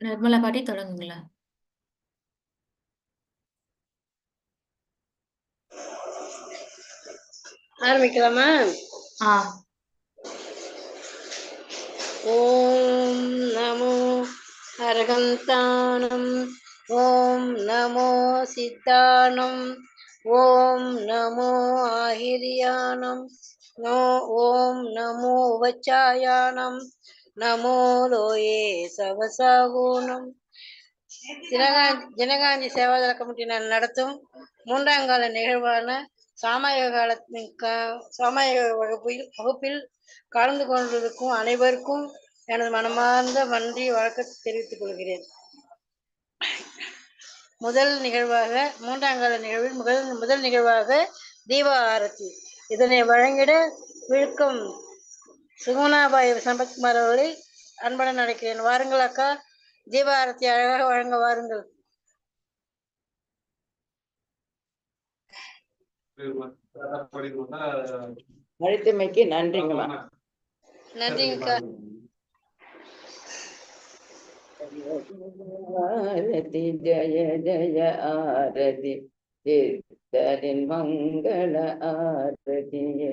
நிர்மலா பாட்டி தொடங்குங்களா ஆரம்பிக்கலாமா ஆ ஓம் நமோ அரகந்தானம் ஓம் நமோ சித்தானம் ஓம் நமோ ஆஹிரியானம் நோ ஓம் நமோ உபச்சாயானம் நமோ லோயே சவசாகூனம் ஜனகா ஜனகாந்தி சேவாதள கமிட்டியினர் நடத்தும் மூன்றாம் கால நிகழ்வான சாமாயிக காலத்தின் க- வகுப்பில் வகுப்பில் கலந்து கொண்டிருக்கும் அனைவருக்கும் எனது மனமார்ந்த நன்றி வழக்கத்தை தெரிவித்துக் கொள்கிறேன். முதல் நிகழ்வாக மூன்றாம் கால நிகழ்வில் முதல் முதல் நிகழ்வாக தீப ஆரத்தி. இதனை வழங்கிட விழுக்கம் சுகுணாபாய் சம்பத்குமார் அவர்களை அன்புடன் அழைக்கிறேன். வாருங்கள் அக்கா. தீப ஆரத்தி அழகாக வழங்க வாருங்கள். அழைத்தமைக்கு நன்றிங்கம்மா. நன்றிங்கக்கா. ஆரதி ஜய ஜய ஆரதி. தீர்த்தரின் மங்கள ஆரதியே.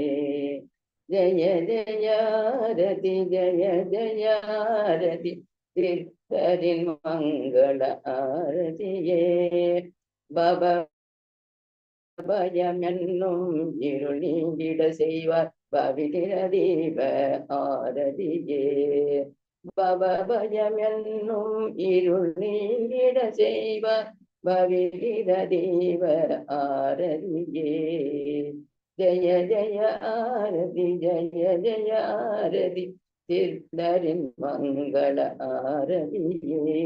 ஜய ஜயாரதி ஜய ஜயாரதி ஆரதி மங்கள ஆரதியே பப பயம் என்னும் இருள் நீங்கிட செய்வார் பவிதிரதீப ஆரதியே பவபயம் என்னும் இருள் நீங்கிட செய்வார் பவிதிரதீப ஆரதியே ஜய ஜய ஆரதி ஜய ஜய ஆரதி சித்தரின் மங்கள ஆரதியே.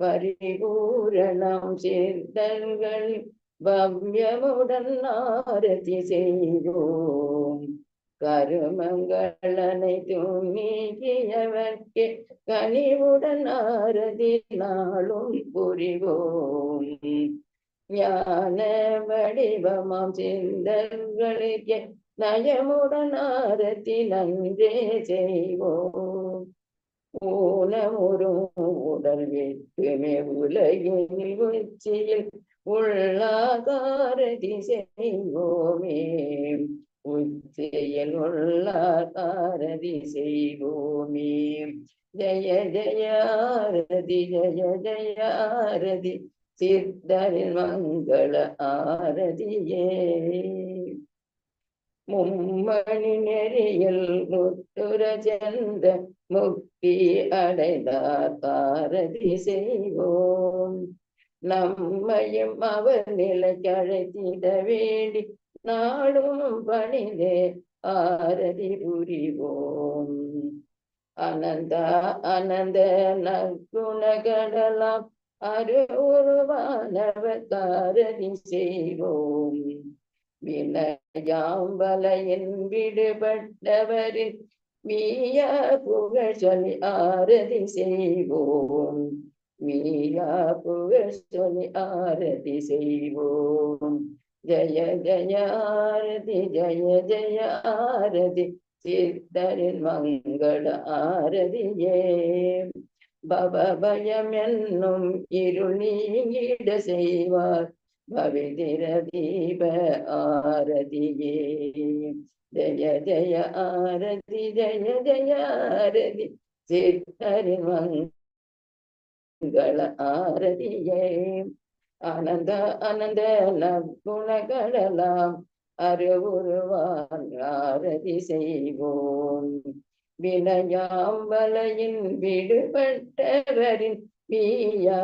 பரிபூரணம் சித்தர்கள் பவ்யமுடன் ஆரதி செய்வோம். கருமங்கள் அனைத்தும் நீக்கியவர்க்கே கனிவுடன் ஆரதி நாளும் புரிவோம். ஞான வடிவமாம் சிந்தர்களுக்கு நயமுடன் ஆரதி நன்றே செய்வோம். ஊனமுறும் உடல் வெட்டுமே உலகின் உச்சியில் உள்ளாகாரதி செய்வோமே. உச்சியில் உள்ளாகாரதி செய்வோமே. ஜய ஜயாரதி ஜய ஜயாரதி சித்தரில் மங்கள ஆரதியே. மும்மணி நெறியில் முத்துர சென்ற முக்தி அடைந்தார் பாரதி செய்வோம். நம்மையும் அவர் நிலைக்கு அழைத்திட வேண்டி நாடும் பணிதே ஆரதி புரிவோம். அனந்த அனந்த நற்குணகடலாம் அருவானவர் அருவானவதாரணி செய்வோம். வினயாம்பலையின் விடுபட்டவரின் மீயா புகழ் சொல்லி ஆரதி செய்வோம். மீயா புகழ் சொல்லி ஆரதி செய்வோம். ஜய ஜய ஆரதி ஜய ஜய ஆரதி சித்தரின் மங்கள ஆரதியே. பவபயம் என்னும் இருள் நீங்கிட செய்வார் பவிதிர தீப ஆரதியே ஜய ஜய ஆரதி ஜய ஜய ஆரதி சித்தரின் மங்கள ஆரதியே ஆனந்த ஆனந்த நற்குணகளெல்லாம் அருவுருவான் ஆரதி செய்வோம் வினயாம்பலையின் விடுபட்டவரின் பியா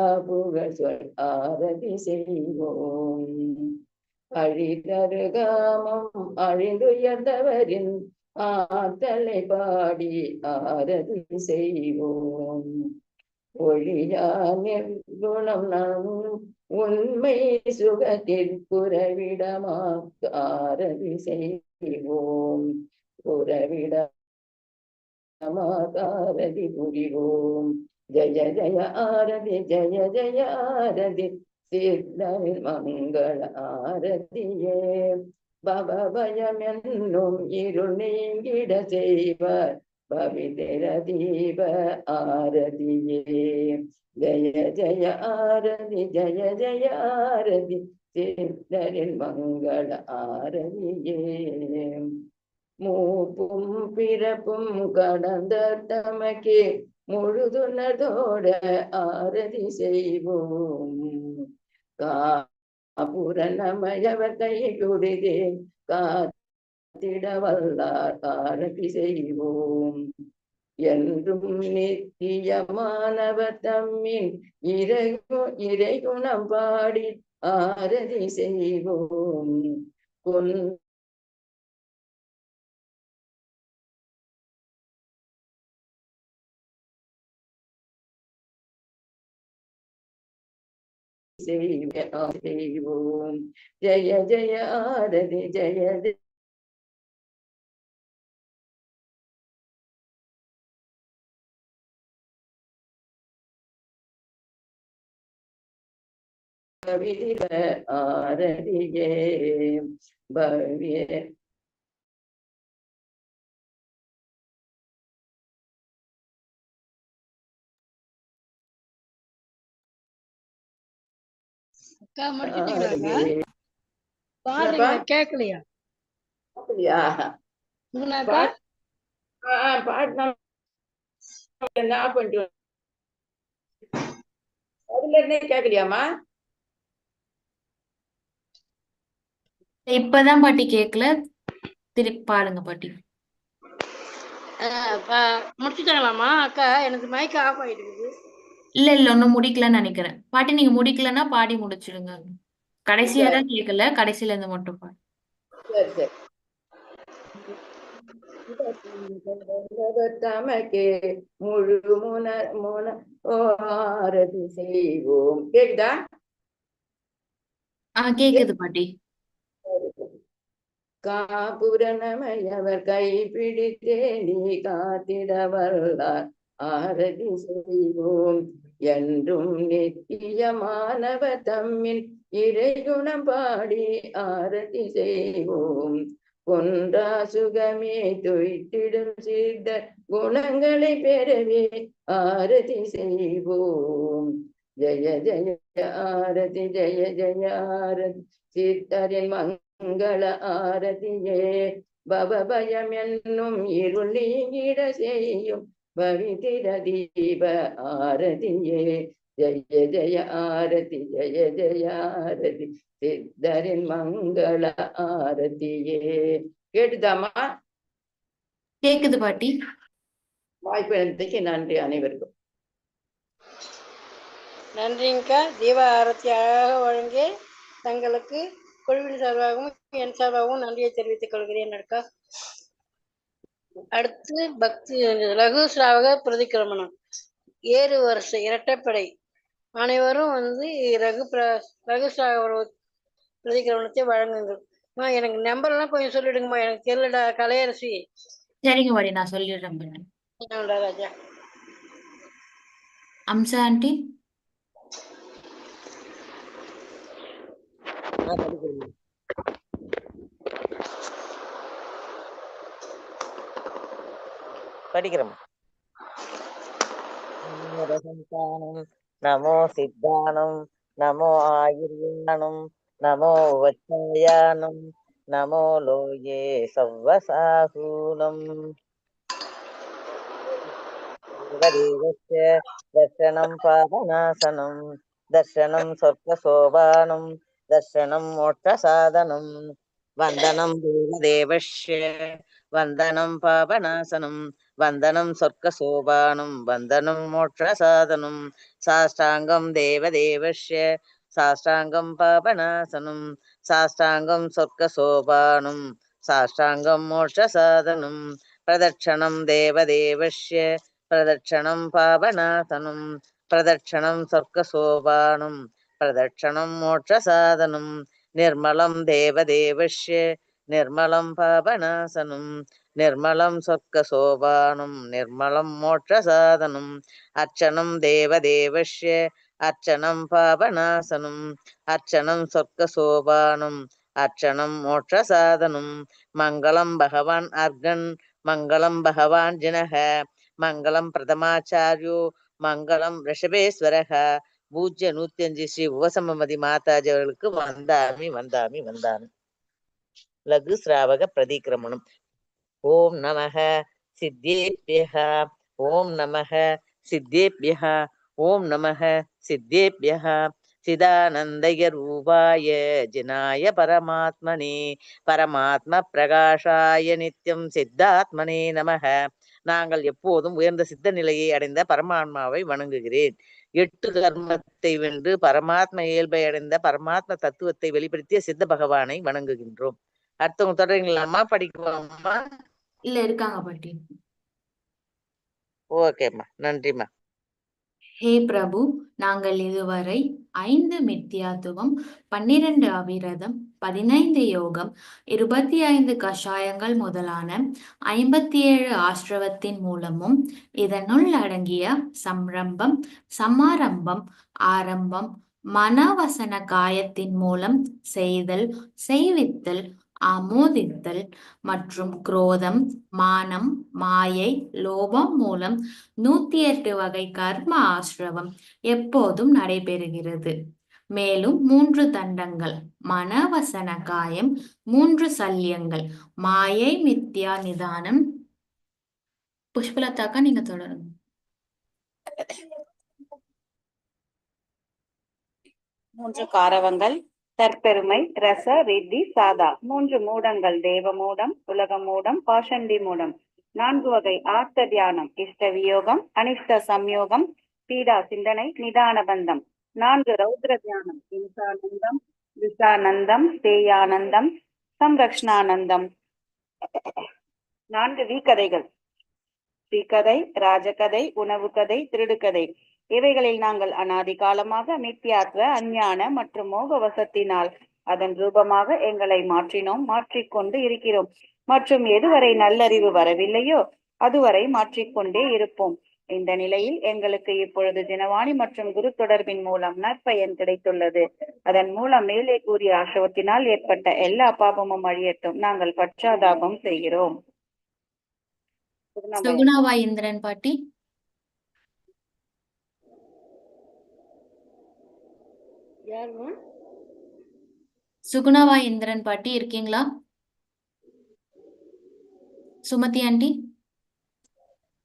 சொல் ஆரதி செய்வோம். அழிதருகாமம் அழிந்துயர்ந்தவரின் ஆத்தலை பாடி ஆரதி செய்வோம். ஒளியா நிர்குணம் நாம் உண்மை சுகத்திற்குறவிடமா ஆரதி செய்வோம். உறவிடமாதாரதி புரிவோம் ஜய ஜய ஆரதி ஜய ஜய ஆரதி சித்தரின் மங்கள ஆரதியே பவபயம் என்னும் இருள் நீங்கிட செய்வார் பவித்திர தீப ஆரதியே ஜய ஜய ஆரதி ஜய ஜய ஆரதி சித்தரின் மங்கள ஆரதியே மூப்பும் பிறப்பும் கடந்த தமக்கே முழுதுணர்தோட ஆரதி செய்வோம். காபுரணமயவர் கை குடிதே காத்திட வல்லார் ஆரதி செய்வோம். என்றும் நித்தியமானவர் தம்மின் இறைகு இறைகுணம் பாடி ஆரதி செய்வோம். கொன் செய்வோம் ஜெய ஜெய ஆரதி ஜெய ஜெய ஆரதியே பவ்ய கேட்கலையா அப்படியா கேட்கலையாமா இப்பதான் பாட்டி கேட்கல திருப்பி பாடுங்க பாட்டி. முடிச்சுட்டாங்களாம்மா அக்கா? எனக்கு மைக் ஆஃப் ஆயிட்டு இருக்குது இல்ல இல்ல ஒன்னும் முடிக்கலன்னு நினைக்கிறேன். பாட்டி நீங்க முடிக்கலன்னா பாடி முடிச்சிடுங்க. கடைசியா தான் கேட்கல கடைசியில இருந்து மட்டும் பாடு. சரி சரி. தமக்கே முழு முன முன ஆரதி செய்வோம். கேக்குதா? ஆ கேக்குது பாட்டி. காபுரணமையவர் கை பிடித்தே நீ காத்திட வல்லார். ஆரதி செய்வோம் என்றும் நித்தியமானவ தம்மின் இறைகுணம் பாடி ஆரதி செய்வோம் கொன்றா சுகமே துய்த்திடும் சித்த குணங்களை பெறவே ஆரதி செய்வோம் ஜய ஜய ஆரதி ஜய ஜய ஆரதி. சித்தரின் மங்கள ஆரதியே. பவபயம் என்னும் இருள் நீங்கிட செய்யும் பவித்திர தீப ஆரதியே ஜெய ஜெய ஆரதி ஜெய ஜெய ஆரதி. சித்தரின் மங்கள ஆரதியே. கேட்டுதாமா கேக்குது பாட்டி. வாய்ப்பு எடுத்ததுக்கு நன்றி அனைவருக்கும். நன்றிங்கக்கா தீப ஆரத்தி அழகாக வழங்கி தங்களுக்கு குழுவின் சார்பாகவும் என் சார்பாகவும் நன்றியை தெரிவித்துக் கொள்கிறேன் அக்கா. அடுத்து பக்தி லகு சிராவக பிரதிக்கிரமணம். ஏறு வரிசை இரட்டைப்படை. அனைவரும் வந்து ரகு பிர ரகு சிராவக பிரதிக்கிரமணத்தை வழங்குங்கள். எனக்கு நம்பர்லாம் கொஞ்சம் சொல்லிடுங்கம்மா. எனக்கு தெரியலடா கலையரசி. சரிங்க பாட்டி நான் சொல்லிடுறேன் ராஜா? அம்சா ஆண்டி? படிக்கிறோம்? நமோ சித்தானம் நமோ ஆயுர்வாணம் நமோ வச்சாயானம் நமோ லோயே சவ்வசாகூலம் தேவதேவஸ்ய தர்சனம் பாபநாசனம் தர்ஷனம் சொர்க்கசோபானம் தர்ஷனம் மோட்சசாதனம். வந்தனம் தேவதேவஸ்ய வந்தனம் பாபநாசனம் வந்தனம் சொர்க்க சோபானம் வந்தனம் மோட்ச சாதனம் சாஷ்டாங்கம் தேவதேவஸ்ய சாஷ்டாங்கம் பாபநாசனம் சாஷ்டாங்கம் சொர்க்க சோபானம் சாஷ்டாங்கம் மோட்ச சாதனம் பிரதட்சணம் தேவதேவஸ்ய பிரதட்சணம் பாபநாசனம் பிரதட்சணம் சொர்க்க சோபானம் பிரதட்சணம் மோட்ச சாதனம் நிர்மலம் தேவதேவஸ்ய நிர்மலம் பாபநாசனம் நிர்மலம் சொர்க்க சொர்க்கசோபானம் நிர்மலம் மோட்ச மோட்சசாதனம் அர்ச்சனம் தேவதேவஸ்ய அர்ச்சனம் பாபநாசனம் அர்ச்சனம் சொர்க்க சொர்க்கசோபானம் அர்ச்சனம் மோட்ச மோட்சசாதனம் மங்களம் பகவான் அர்கன் மங்களம் பகவான் ஜினக மங்களம் பிரதமாச்சாரியோ மங்களம் ரிஷபேஸ்வரக பூஜ்ய நூத்தி அஞ்சு ஸ்ரீ உபசமமதி மாதாஜி அவர்களுக்கு வந்தாமி வந்தாமி வந்தாமி. லகு சிராவக பிரதிக்கிரமணம். ஓம் நமக சித்தேபியக ஓம் நமக சித்தேபியக ஓம் நமக சித்தேபியக. சிதானந்தய ரூபாய ஜினாய பரமாத்மனே பரமாத்ம பிரகாஷாய நித்யம் சித்தாத்மனே நமக. நாங்கள் எப்போதும் உயர்ந்த சித்த நிலையை அடைந்த பரமாத்மாவை வணங்குகிறேன். எட்டு கர்மத்தை வென்று பரமாத்ம இயல்பை அடைந்த பரமாத்ம தத்துவத்தை வெளிப்படுத்திய சித்த பகவானை வணங்குகின்றோம். அடுத்தவங்க தொடரீங்களாம்மா படிக்குவாம்மா? இல்ல இருக்காங்க பாட்டி. ஓகேம்மா நன்றிம்மா ஹே பிரபு நாங்கள் இதுவரை ஐந்து மித்யாத்துவம் பன்னிரண்டு அவிரதம் பதினைந்து யோகம் இருபத்தி ஐந்து கஷாயங்கள் முதலான ஐம்பத்தி ஏழு ஆசிரவத்தின் மூலமும் இதனுள் அடங்கிய சம்ரம்பம் சமாரம்பம் ஆரம்பம் மனவசன காயத்தின் மூலம் செய்தல் செய்வித்தல் ஆமோதித்தல் மற்றும் குரோதம் மானம் மாயை லோபம் மூலம் நூத்தி எட்டு வகை கர்ம ஆசிரவம் எப்போதும் நடைபெறுகிறது. மேலும் மூன்று தண்டங்கள் மனவசன காயம் மூன்று சல்யங்கள் மாயை மித்யா நிதானம். புஷ்பலதாக்கா நீங்க தொடருங்க. மூன்று காரவங்கள் தற்பெருமை ரச ரித்தி சாதா. மூன்று மூடங்கள் தேவ மூடம் உலக மூடம் பாஷண்டி மூடம். நான்கு வகை ஆர்த்த தியானம் இஷ்ட வியோகம் அனிஷ்ட சம்யோகம் பீடா சிந்தனை நிதான பந்தம். நான்கு ரௌத்ர தியானம் இம்சானந்தம் விசானந்தம் தேயானந்தம் சம்ரக்ஷணானந்தம். நான்கு வீக்கதைகள். ஸ்ரீகதை ராஜகதை உணவு கதை திருடுகதை. இவைகளில் நாங்கள் அனாதி காலமாக மித்தியாத்வ அஞ்ஞான மற்றும் மோக வசத்தினால் அதன் ரூபமாக எங்களை மாற்றினோம் மாற்றிக்கொண்டு இருக்கிறோம். மற்றும் எதுவரை நல்லறிவு வரவில்லையோ அதுவரை மாற்றிக்கொண்டே இருப்போம். இந்த நிலையில் எங்களுக்கு இப்பொழுது தினவாணி மற்றும் குரு தொடர்பின் மூலம் நற்பயன் கிடைத்துள்ளது. அதன் மூலம் மேலே கூறிய அசவத்தினால் ஏற்பட்ட எல்லா பாபமும் அழியட்டும். நாங்கள் பச்சாதாபம் செய்கிறோம். இந்திரன் பாட்டி. யாருமா சுகுணாவா இந்திரன் பாட்டி இருக்கீங்களா? சுமதி ஆண்டி.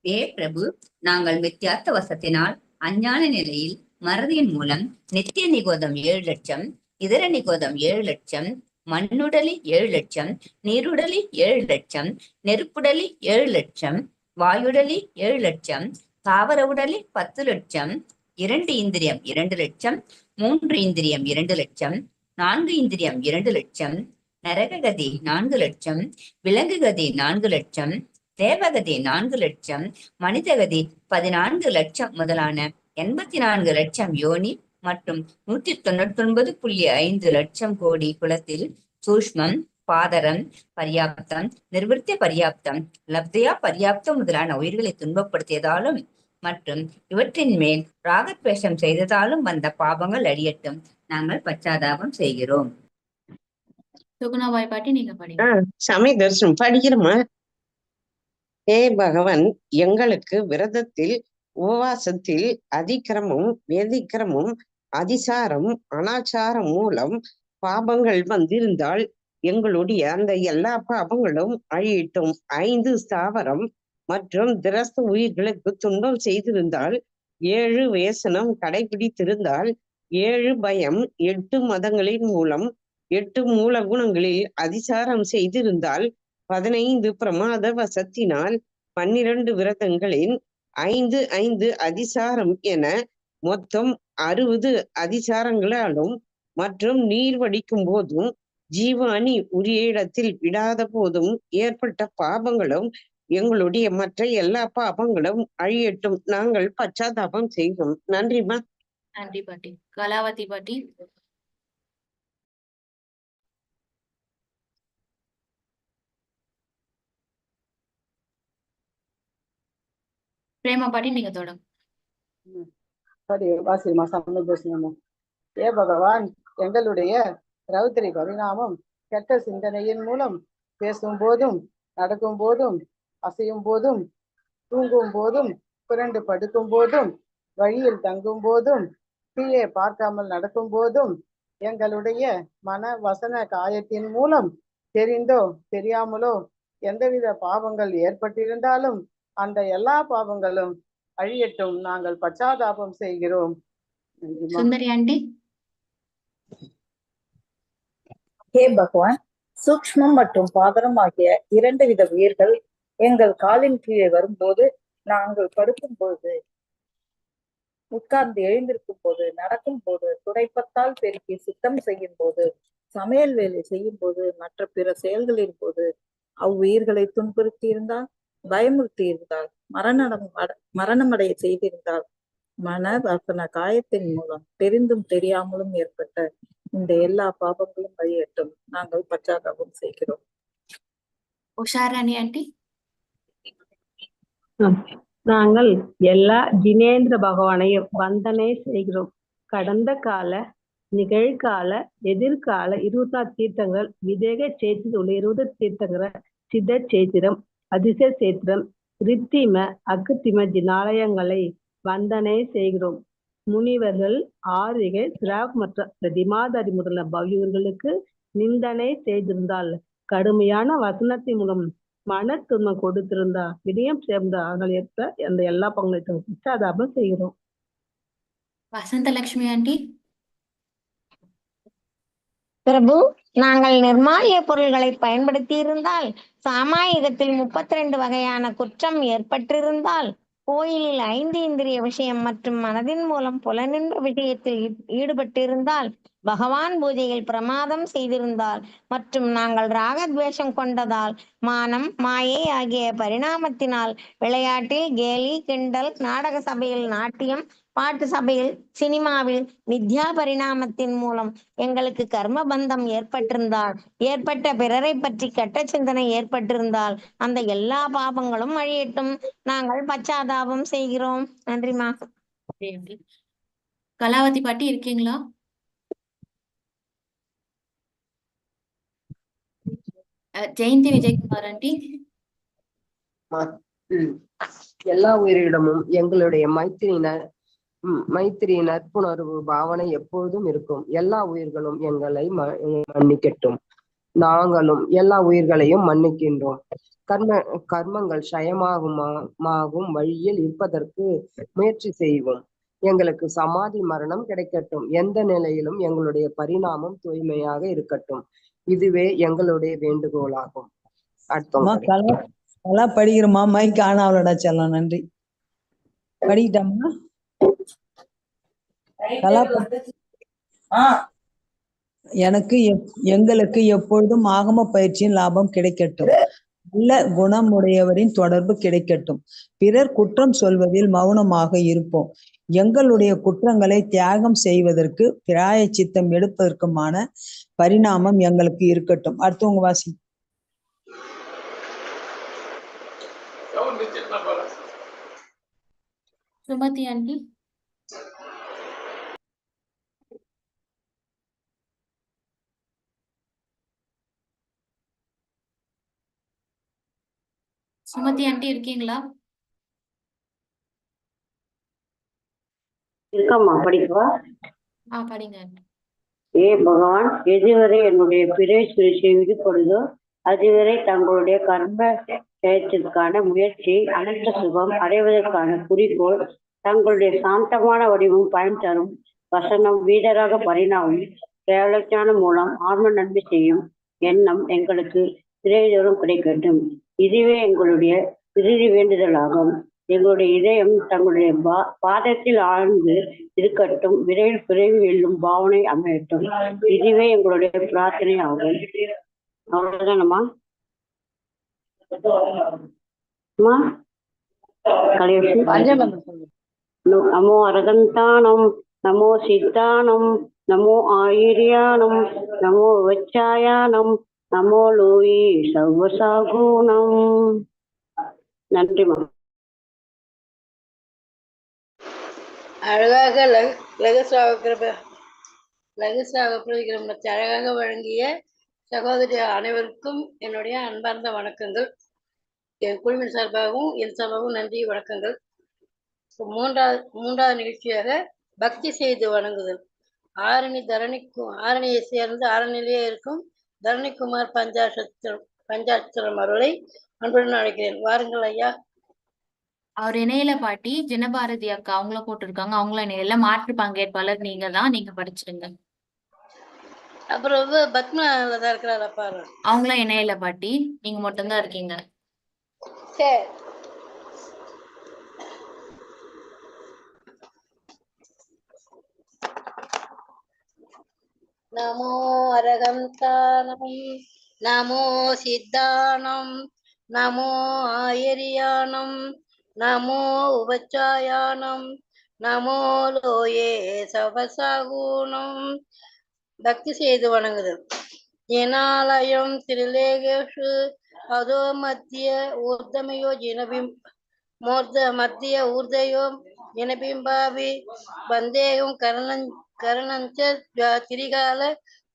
ஏ பிரபு நாங்கள் மித்யார்த்த வசத்தினால் அஞ்ஞான நிலையில் மறதியின் மூலம் நித்திய நிகோதம் ஏழு லட்சம் இதர நிகோதம் ஏழு லட்சம் மண்ணுடலி ஏழு லட்சம் நீருடலி ஏழு லட்சம் நெருப்புடலி ஏழு லட்சம் வாயுடலி ஏழு லட்சம் தாவர உடலி பத்து லட்சம் இரண்டு இந்திரியம் இரண்டு லட்சம் மூன்று இந்திரியம் இரண்டு லட்சம் நான்கு இந்திரியம் இரண்டு லட்சம் நரககதி நான்கு லட்சம் விலங்குகதி நான்கு லட்சம் தேவகதி நான்கு லட்சம் மனிதகதி பதினான்கு லட்சம் முதலான எண்பத்தி நான்கு லட்சம் யோனி மற்றும் நூற்றி தொண்ணூத்தி ஒன்பது புள்ளி ஐந்து லட்சம் கோடி குலத்தில் சூஷ்மம் பாதரம் பர்யாப்தம் நிர்வர்த்திய பர்யாப்தம் லப்தையா பர்யாப்தம் முதலான உயிர்களை துன்பப்படுத்தியதாலும் மற்றும் இவற்றின் மேல் ராகத்வேஷம் செய்ததாலும் வந்த பாவங்கள் அழியட்டும். நாங்கள் பச்சாதாபம் செய்கிறோம். சுகுணாபாய் பாட்டி நீங்க படிங்க. ஆ சமய தரிசனம். படிக்கிறோமா? ஹே பகவன் எங்களுக்கு விரதத்தில் உபவாசத்தில் அதிக்கிரமும் வேதிக்கிரமும் அதிசாரம் அனாச்சாரம் மூலம் பாபங்கள் வந்திருந்தால் எங்களுடைய அந்த எல்லா பாபங்களும் அழியட்டும். ஐந்து ஸ்தாவரம் மற்றும் திரஸ்த உயிர்களுக்கு துன்பம் செய்திருந்தால் ஏழு வேசனம் கடைபிடித்திருந்தால் ஏழு பயம் எட்டு மதங்களின் மூலம் எட்டு மூல குணங்களில் அதிசாரம் செய்திருந்தால் பதினைந்து பிரமாத வசத்தினால் பன்னிரண்டு விரதங்களின் ஐந்து ஐந்து அதிசாரம் என மொத்தம் அறுபது அதிசாரங்களாலும் மற்றும் நீர் வடிக்கும் போதும் ஜீவாணி உரிய இடத்தில் விடாத போதும் ஏற்பட்ட பாபங்களும் எங்களுடைய மற்ற எல்லா பாபங்களும் அழியட்டும். நாங்கள் பச்சாதாபம் செய்கிறோம் நன்றிமா நன்றி பாட்டி. கலாவதி பாட்டி. பிரேமா பாட்டி நீங்க தொடங்க சரி வாசிமா சமதர்சனமா ஏ பகவான் எங்களுடைய ரௌத்திரி பரிணாமம் கெட்ட சிந்தனையின் மூலம் பேசும் போதும் நடக்கும் போதும் அசையும் போதும் தூங்கும் போதும் புரண்டு படுக்கும் போதும் வழியில் தங்கும் போதும் கீழே பார்க்காமல் நடக்கும் போதும் எங்களுடைய மன வசன காயத்தின் மூலம் தெரிந்தோ தெரியாமலோ எந்தவித பாவங்கள் ஏற்பட்டிருந்தாலும் அந்த எல்லா பாவங்களும் அழியட்டும். நாங்கள் பச்சாதாபம் செய்கிறோம். சுந்தரி ஆண்டி. ஹே பகவான். சூக்ஷ்மம் மற்றும் பாதரம் ஆகிய இரண்டு வித உயிர்கள் எங்கள் காலின் கீழே வரும்போது நாங்கள் படுக்கும் போது உட்கார்ந்து எழுந்திருக்கும் போது நடக்கும் போது துடைப்பத்தால் பெருக்கி சுத்தம் செய்யும் போது சமையல் வேலை செய்யும் போது மற்ற பிற செயல்களின் போது அவ்வுயிர்களை துன்புறுத்தி இருந்தால் பயமுறுத்தி இருந்தால் மரணம் அட- மரணமடைய செய்திருந்தால் மன வசன காயத்தின் மூலம் தெரிந்தும் தெரியாமலும் ஏற்பட்ட இந்த எல்லா பாவங்களும் வழியட்டும். நாங்கள் பச்சாதாபம் செய்கிறோம். உஷாராணி ஆண்டி. நாங்கள் எல்லா ஜினேந்திர பகவானையும் வந்தனை செய்கிறோம். கடந்த கால நிகழ்கால எதிர்கால இருபத்தி நாலு தீர்த்தங்கள் விதேக சேத்திரத்தில் உள்ள இருபது தீர்த்தங்கிற சித்த சேத்திரம் அதிசய சேத்திரம் ரித்திம அக்குத்திம ஜினாலயங்களை வந்தனை செய்கிறோம். முனிவர்கள் ஆரிகள் சிராக் மற்றும் பிரதிமாதாரி முதலான பவ்யர்களுக்கு நிந்தனை செய்திருந்தால் கடுமையான வசனத்தின் மூலம் மன துன்பம் கொடுத்திருந்தா விடயம் சேர்ந்த ஏற்ற அந்த எல்லா பங்களிட்டும் பச்சாதாபம் செய்கிறோம். வசந்தலட்சுமி ஆண்டி. பிரபு நாங்கள் நிர்மால்ய பொருள்களை பயன்படுத்தி இருந்தால் சாமாயுகத்தில் முப்பத்தி ரெண்டு வகையான குற்றம் ஏற்பட்டிருந்தால் கோயிலில் ஐந்து இந்திரிய விஷயம் மற்றும் மனதின் மூலம் புலனின்ப விஷயத்தில் ஈ- ஈடுபட்டிருந்தால் பகவான் பூஜையில் பிரமாதம் செய்திருந்தால் மற்றும் நாங்கள் ராகத்வேஷம் கொண்டதால் மானம் மாயை ஆகிய பரிணாமத்தினால் விளையாட்டில் கேலி கிண்டல் நாடக சபையில் நாட்டியம் பாட்டு சபையில் சினிமாவில் மித்யா பரிணாமத்தின் மூலம் எங்களுக்கு கர்ம பந்தம் ஏற்பட்டிருந்தால் ஏற்பட்ட பிறரை பற்றி கெட்ட சிந்தனை ஏற்பட்டிருந்தால் அந்த எல்லா பாபங்களும் அழியட்டும் நாங்கள் பச்சாதாபம் செய்கிறோம். நன்றிமா கலாவதி பாட்டி இருக்கீங்களா? ஜெயந்தி விஜயகுமார் ஆண்டி எல்லா உயிரிடமும் எங்களுடைய மைத்திரியினர் மைத்திரி நட்புணர்வு பாவனை எப்பொழுதும் இருக்கும். எல்லா உயிர்களும் எங்களை மன்னிக்கட்டும். நாங்களும் எல்லா உயிர்களையும் மன்னிக்கின்றோம். கர்ம கர்மங்கள் சயமாகுமாகும் வழியில் இருப்பதற்கு முயற்சி செய்வோம். எங்களுக்கு சமாதி மரணம் கிடைக்கட்டும். எந்த நிலையிலும் எங்களுடைய பரிணாமம் தூய்மையாக இருக்கட்டும். இதுவே எங்களுடைய வேண்டுகோளாகும். கலா படிக்கிறோமா மைக் ஆன் ஆகலடா செல்லம் நன்றி. படிக்கிட்டாமா எனக்கு எங்களுக்கு எப்பொழுதும் ஆகம பயிற்சியின் லாபம் கிடைக்கட்டும். நல்ல குணமுடையவரின் தொடர்பு கிடைக்கட்டும். பிறர் குற்றம் சொல்வதில் மௌனமாக இருப்போம். எங்களுடைய குற்றங்களை தியாகம் செய்வதற்கு பிராய சித்தம் எடுப்பதற்குமான பரிணாமம் எங்களுக்கு இருக்கட்டும். அடுத்தவங்க வாசி. சுமதி ஆண்டி சுமதி ஆண்டி இருக்கீங்களா? இருக்கம்மா படிக்கவா? ஆ படிங்க ஆண்டி ஏ பகவான் எதுவரை என்னுடைய பிறை சுழற்சியை விடுபடுதோ அதுவரை தங்களுடைய கர்ம ஜெயத்திற்கான முயற்சி அனந்த சுகம் அடைவதற்கான குறிக்கோள் தங்களுடைய சாந்தமான வடிவம் பயன் தரும். வசனம் வீடராக பரிணாமம் கேவலச்சான மூலம் ஆன்ம நன்மை செய்யும் எண்ணம் எங்களுக்கு திரைதோறும் கிடைக்கட்டும். இதுவே எங்களுடைய இறுதி வேண்டுதலாகும். எங்களுடைய இதயம் தங்களுடைய பா பாதத்தில் ஆழ்ந்து இருக்கட்டும் விரைவில் பிறவி வெல்லும் பாவனை அமையட்டும். இதுவே எங்களுடைய பிரார்த்தனை ஆகும் அவ்வளவுதானம்மா நமோ அரகந்தானம் நமோ சித்தானம் நமோ ஆயிரியானம் நமோ வச்சாயானம் நமோ லோயி சவசாகுணம் நன்றிம்மா அழகாக லகு லகுசாக கிருப பிரதிகிரமத்தை அழகாக வழங்கிய சகோதரி அனைவருக்கும் என்னுடைய அன்பார்ந்த வணக்கங்கள். என் குழுவின் சார்பாகவும் என் சார்பாகவும் நன்றி வணக்கங்கள். மூன்றாவது மூன்றாவது நிகழ்ச்சியாக பக்தி செய்து வணங்குதல். ஆரணி தரணிக்கு ஆரணியை சேர்ந்து ஆரணியிலே இருக்கும் தரணிக்குமார் பஞ்சாட்சத்திரம் பஞ்சாட்சரம் அருளை அன்புடன் அழைக்கிறேன். வாருங்கள் ஐயா. அவர் இணையில பாட்டி ஜினபாரதி அக்கா அவங்கள போட்டிருக்காங்க. அவங்கள இணையில மாற்று பங்கேற்பாளர் நீங்க தான். நீங்க படிச்சிடுங்க அப்புறம் வந்து பத்மநாதன் தான் இருக்கிறாரா பாரு அவங்களும் இணையில பாட்டி. நீங்க மட்டும்தான் இருக்கீங்க. சரி. நமோ அரகந்தானம் நமோ சித்தானம் நமோ ஆயரியானம் நமோ உபச்சாயானம் நமோ லோயே சவசகுணம் பக்தி செய்து வணங்குதல். ஜினாலயம் திருலேகேஷு அதோ மத்திய ஊர்தமையோ ஜினபிம் மோர்த மத்திய ஊர்தயோ ஜினபிம்பாவி வந்தேகம் கரணன் கரணஞ்ச திரிகால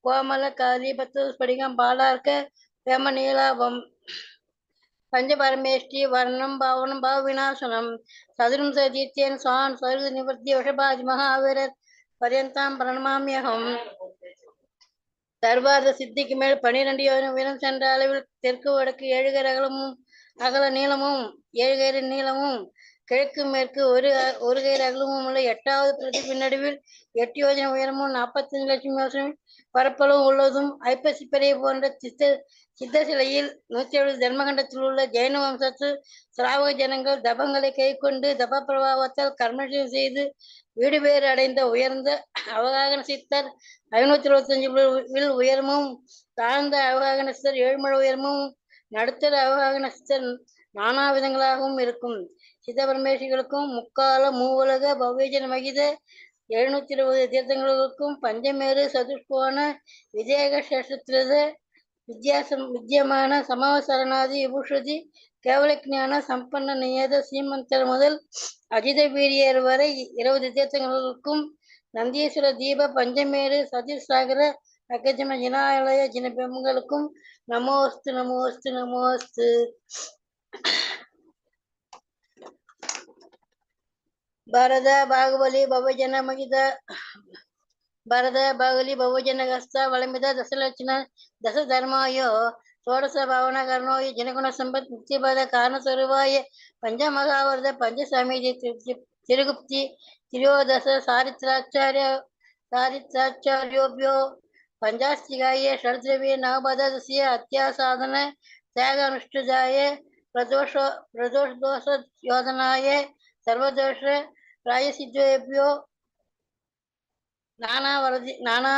கோமல காலிபத்து ஸ்படிகம் பாலார்க்க வேம நீலாபம் பஞ்சபரமேஷ்டி வர்ணம் பாவனம் பாவ விநாசனம் சதுரம் சதீர்த்தேன் சுவான் சருகு நிவர்த்தி விஷபாதி மகாவீரர் பரியந்தாம் பிரணமாமியகம் சர்வார்த்த சித்திக்கு மேல் பனிரெண்டு யோகம் வீரம் சென்ற அளவில் தெற்கு வடக்கு ஏழு அகலமும் அகல நீளமும் ஏழு நீளமும் கிழக்கு மேற்கு ஒரு ஒரு கயிறு அகலமும் உள்ள எட்டாவது பிரதி நடுவில் எட்டு யோஜனை உயரமும் நாற்பத்தஞ்சு லட்சம் யோசனை பரப்பளவும் உள்ளதும் ஐப்பசிப்பறை போன்ற சித்த சித்த சிலையில் நூற்றி எழுபது தர்மகண்டத்தில் உள்ள ஜெயின வம்சத்து சிராவக ஜனங்கள் தபங்களை கை கொண்டு தப பிரபாவத்தால் கர்மசம் செய்து வீடுபேறு அடைந்த உயர்ந்த அவகாகன சித்தர் ஐநூத்தி இருபத்தஞ்சு வில் உயரமும் தாழ்ந்த அவகாகன சித்தர் ஏழுமலை உயரமும் நடுத்தர அவகாகன சித்தர் நானா விதங்களாகவும் இருக்கும். சிதபரமேசிகளுக்கும் முக்கால மூவலக பவ்யஜன மகித எழுநூத்தி இருபது தீர்த்தங்களுக்கும் பஞ்சமேரு சதுஷ்கோண விஜயக சேஷத்திரது வித்யாசம் வித்யமான சமவசரணாதி விபூஷதி கேவலஜான சம்பன்ன நியத சீமந்தர் முதல் அஜித வீரியர் வரை இருபது தீர்த்தங்களுக்கும் நந்தீஸ்வர தீப பஞ்சமேரு சாகர அக்கஜம ஜினாலய ஜினபிம்பங்களுக்கும் நமோஸ்து நமோஸ்து நமோஸ்து. பரத பாகுபலி பவஜன மகித பரத பாகுலி பவஜன கஸ்த வளமித தசலட்சண தச தர்மாயோ ஷோடச பாவன கர்ணோய ஜனகுண சம்பத் முக்திபத காரணஸ்வரூபாய பஞ்சமகாவரத பஞ்சசமீதி திருகுப்தி திரியோதச சாரித்ராச்சாரிய சாரித்ராச்சாரியோபியோ பஞ்சாஸ்திகாய ஷட்திரவிய நவபதசிய அத்தியாசாதன தியாக அனுஷ்டுதாய பிரதோஷ பிரதோஷ தோஷ யோதனாய சர்வதோஷ பிராயசித்வேபியோ நானா வரதி நானா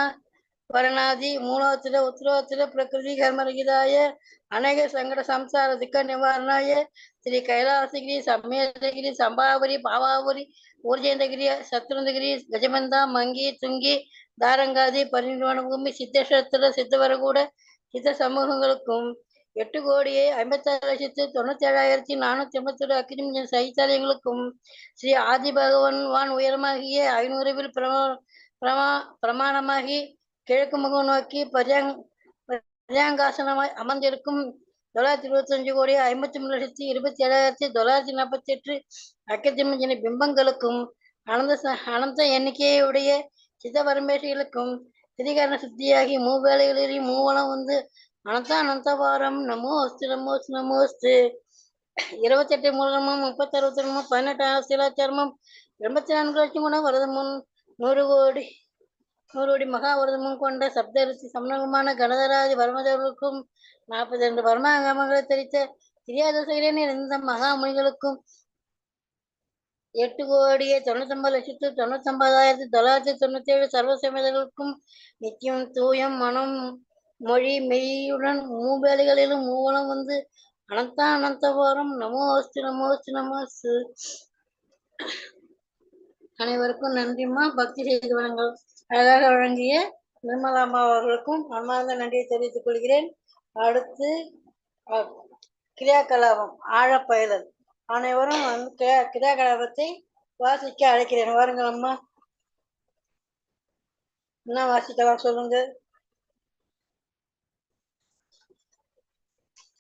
வரணாதி மூலோத்திர உத்தரோத்திர பிரகிருதி கர்மரகிதாய அநேக சங்கட சம்சார துக்க நிவாரணாய ஸ்ரீ கைலாசகிரி சமேதகிரி சம்பாவரி பாவாபுரி ஊர்ஜேந்திரகிரி சத்ருந்தகிரி கஜமந்தா மங்கி துங்கி தாரங்காதி பரிநிர்வாண பூமி சித்தேஸ்வரத்துல சித்தவரகூட சித்த சமூகங்களுக்கும் எட்டு கோடியே ஐம்பத்தாறு லட்சத்து தொண்ணூத்தி ஏழாயிரத்தி நானூத்தி எண்பத்தேழு அக்கினிமிஞ்ச சைத்தாலயங்களுக்கும் ஸ்ரீ ஆதி பகவான் வான் உயரமாகிய ஐநூறுவில் பிரமா பிரமா பிரமாணமாகி கிழக்கு முகம் நோக்கி பரியாங் பரியாங்காசனமாய் அமர்ந்திருக்கும் தொள்ளாயிரத்தி இருபத்தஞ்சு கோடி ஐம்பத்தி மூணு லட்சத்தி இருபத்தி ஏழாயிரத்தி தொள்ளாயிரத்தி நாற்பத்தி எட்டு அக்கத்திமிஞ்சின பிம்பங்களுக்கும் அனந்த ச- அனந்த எண்ணிக்கையுடைய சித்த பரமேஷிகளுக்கும் திரிகரண சுத்தியாகி மூவேளைகளில் மூவலம் வந்து அனந்த அனந்தவாரம் நமோஸ்து நமோஸ்து நமோஸ்து இருபத்தெட்டு மூலமும் முப்பத்தி அறுபத்தி பதினெட்டாயிரம் சிலாச்சாரமும் எண்பத்தி நான்கு லட்சம் குண வரதமும் நூறு கோடி நூறு கோடி மகா வரதமும் கொண்ட சப்தரிசி சமணகமான கணதராஜ பரமதேவர்களுக்கும் நாற்பத்தி ரெண்டு பரமாங்கமங்களை தெரித்த திரியாதசகிரன் இருந்த மகாமுனிகளுக்கும் எட்டு கோடியே தொண்ணூத்தொன்பது லட்சத்து தொண்ணூத்தொன்பதாயிரத்தி தொள்ளாயிரத்தி தொண்ணூத்தி ஏழு சர்வசமயர்களுக்கும் நித்தியம் தூயம் மனம் மொழி மெய்யுடன் மூவேலைகளிலும் மூவலம் வந்து அனந்த அனந்தபுரம். நமோஸ்து நமோஸ்து நமோஸ்து. அனைவருக்கும் நன்றிம்மா பக்தி செய்து வழங்கல் அழகாக வழங்கிய நிர்மலாம்மா அவர்களுக்கும் மன்மார்ந்த நன்றியை தெரிவித்துக் கொள்கிறேன். அடுத்து கிரியா கலாபம் ஆழப்பயலல். அனைவரும் வந்து கிரியா கலாபத்தை வாசிக்க அழைக்கிறேன். வாருங்கள் அம்மா. என்ன வாசிக்கலாம் சொல்லுங்க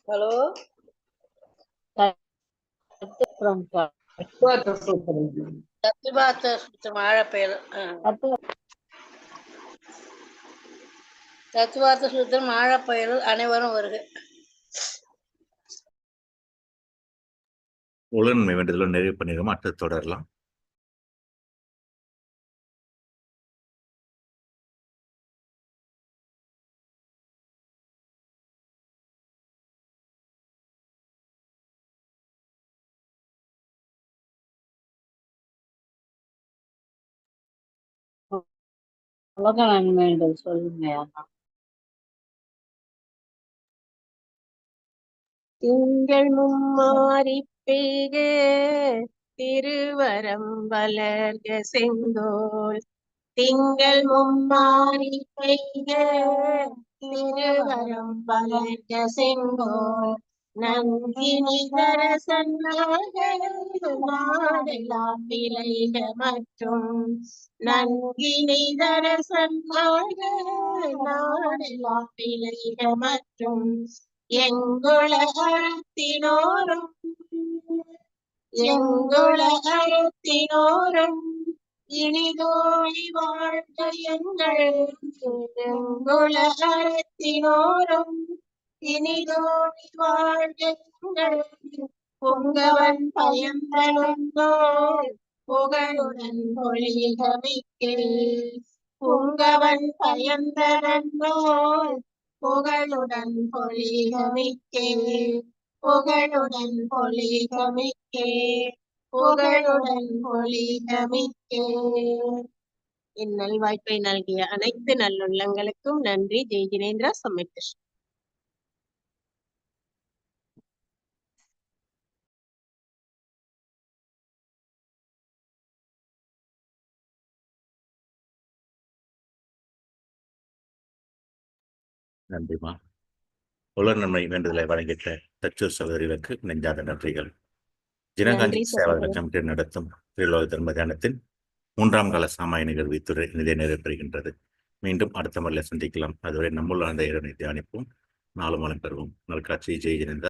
ஹலோ தத்துவார்த்த சுத்தம் ஆழப்பெயர் தத்துவார்த்த சுத்தம் ஆழப்பெயர் அனைவரும் வருக உலகன்மை வேண்டுதலும் நிறைவு பண்ணிடுவோம் அடுத்து தொடரலாம்? உலக நன்மைகள் சொல்லுங்க திங்கள் மும்மாறி பெய்க திருவரம் வளர்க செங்கோல். திங்கள் மும்மாறி பெய்க திருவரம் வளர்க செங்கோல். நந்தினி தரசன்னாக விளைக மற்றும் நந்தினி தரசன்னாக நாடெல்லாம் விளைக மற்றும் எங்குள அறத்தினோரும் எங்குள அறத்தினோரும் இனிதோழி வாழ்க எங்கள் எங்குள அறத்தினோரும் இனிதோழி வாழ்க எங்கள் பொங்கவன் பயந்தனோர் புகழுடன் பொழிகமிக்கே பொங்கவன் பயந்தனோர் புகழுடன் பொழிகமிக்கே புகழுடன் பொழிகமிக்கே புகழுடன் பொழிகமிக்கே இந்நல் வாய்ப்பை நல்கிய அனைத்து நல்லுள்ளங்களுக்கும் நன்றி. ஜெய் ஜினேந்திரா சம்மிட் நன்றிமா. உலக நன்மை வேண்டுதலை வழங்கிட்ட தச்சூர் சகோதரிகளுக்கு நெஞ்சாத நன்றிகள். ஜனகாந்தி சேவகர். கமிட்டி நடத்தும் திருலோக தர்ம தியானத்தின் மூன்றாம் கால சாமாய நிகழ்வு இத்துறை நிதி நிறைவேறுகின்றது மீண்டும் அடுத்த முறையில் சந்திக்கலாம். அதுவரை நம்முள்ள அந்த இறைவனை தியானிப்போம். நாலு மலம் பெறுவோம். நல்காட்சி. ஜெய் ஜெயந்த